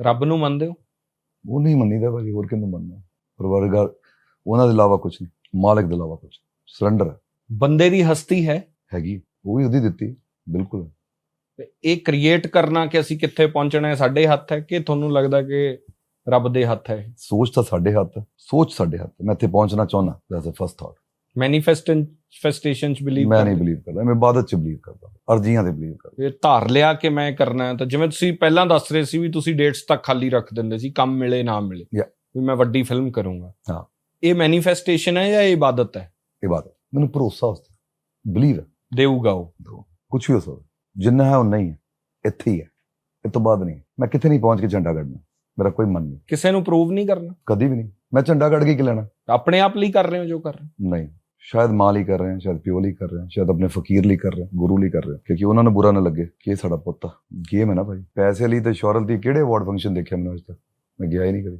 ਰੱਬ ਨੂੰ ਮੰਨਦੇ ਹੋ? ਉਹ ਨਹੀਂ ਮੰਨੀਦਾ ਭਾਜੀ ਹੋਰ ਕਿਹਨੂੰ ਮੰਨਣਾ? ਪਰਵਰਗਾਰ ਉਹਨਾਂ ਦੇ ਇਲਾਵਾ ਕੁਝ ਨਹੀਂ ਮਾਲਕ ਦੇ ਇਲਾਵਾ ਕੁਝ ਸਰੈਂਡਰ ਬੰਦੇ ਦੀ ਹਸਤੀ ਹੈ। ਹੈਗੀ ਉਹ ਵੀ ਉਹਦੀ ਦਿੱਤੀ ਬਿਲਕੁਲ। ਇਹ ਕ੍ਰੀਏਟ ਕਰਨਾ ਕਿ ਅਸੀਂ ਕਿੱਥੇ ਪਹੁੰਚਣਾ ਹੈ ਸਾਡੇ ਹੱਥ ਹੈ ਕਿ ਤੁਹਾਨੂੰ ਲੱਗਦਾ ਕਿ ਰੱਬ ਦੇ ਹੱਥ ਹੈ? ਸੋਚ ਤਾਂ ਸਾਡੇ ਹੱਥ ਸੋਚ ਸਾਡੇ ਹੱਥ। ਮੈਂ ਇੱਥੇ ਪਹੁੰਚਣਾ ਚਾਹੁੰਦਾ that's a first thought manifestation ਚ ਬਿਲੀਵ ਮੈਂ ਨਹੀਂ ਬਲੀਵ ਕਰਦਾ ਮੈਂ ਇਬਾਦਤ ਚ ਬਲੀਵ ਕਰਦਾ ਅਰਜ਼ੀਆਂ ਤੇ ਬਲੀਵ ਕਰਦਾ। ਇਹ ਧਾਰ ਲਿਆ ਕਿ ਮੈਂ ਕਰਨਾ ਹੈ ਤਾਂ ਜਿਵੇਂ ਤੁਸੀਂ ਪਹਿਲਾਂ ਦੱਸ ਰਹੇ ਸੀ ਵੀ ਤੁਸੀਂ ਡੇਟਸ ਤੱਕ ਖਾਲੀ ਰੱਖ ਦਿੰਦੇ ਸੀ ਕੰਮ ਮਿਲੇ ਨਾ ਮਿਲੇ. ਵੀ ਮੈਂ ਵੱਡੀ ਫਿਲਮ ਕਰੂੰਗਾ। ਹਾਂ। ਇਹ ਮੈਨੀਫੈਸਟੇਸ਼ਨ ਹੈ ਜਾਂ ਇਹ ਇਬਾਦਤ ਹੈ? ਇਬਾਦਤ ਮੈਨੂੰ ਭਰੋਸਾ ਉਸ ਤੇ ਬਲੀਵ ਹੈ। ਦੇਊਗਾ ਉਹ। ਕੁਝ ਵੀ ਹੋ ਸਕਦਾ। ਜਿੰਨਾ ਹੈ ਉਹ ਨਹੀਂ ਹੈ। ਇੱਥੇ ਹੀ ਹੈ। ਇਹ ਤੋਂ ਬਾਅਦ ਨਹੀਂ ਮੈਂ ਕਿੱਥੇ ਨਹੀਂ ਪਹੁੰਚ ਕੇ ਝੰਡਾ ਕੱਢਣਾ ਮੇਰਾ ਕੋਈ ਮਨ ਨਹੀਂ। ਕਿਸੇ ਨੂੰ ਪ੍ਰੂਵ ਨਹੀਂ ਕਰਨਾ। ਕਦੀ ਵੀ ਨਹੀਂ। ਮੈਂ ਝੰਡਾ ਕੱਢ ਕੇ ਕੀ ਲੈਣਾ? ਆਪਣੇ ਆਪ ਲਈ ਕਰ ਰਹੇ ਹੋ ਜੋ ਕਰ ਰਹੇ। ਨਹੀਂ। ਸ਼ਾਇਦ ਮਾਂ ਲਈ ਕਰ ਰਹੇ ਹਾਂ ਸ਼ਾਇਦ ਪਿਓ ਲਈ ਕਰ ਰਹੇ ਹਾਂ ਸ਼ਾਇਦ ਆਪਣੇ ਫਕੀਰ ਲਈ ਕਰ ਰਹੇ ਹਾਂ ਗੁਰੂ ਲਈ ਕਰ ਰਹੇ ਹਾਂ ਕਿਉਂਕਿ ਉਹਨਾਂ ਨੂੰ ਬੁਰਾ ਨਾ ਲੱਗੇ ਕਿ ਇਹ ਸਾਡਾ ਪੁੱਤ ਆ ਗੇਮ ਹੈ ਨਾ ਭਾਈ ਪੈਸੇ ਲਈ ਤੇ ਸ਼ੌਹਰਤ ਲਈ ਕਿਹੜੇ ਅਵਾਰਡ ਫੰਕਸ਼ਨ ਦੇਖਿਆ ਮੈਨੂੰ ਅੱਜ ਤੱਕ ਮੈਂ ਗਿਆ ਹੀ ਨਹੀਂ ਕਦੇ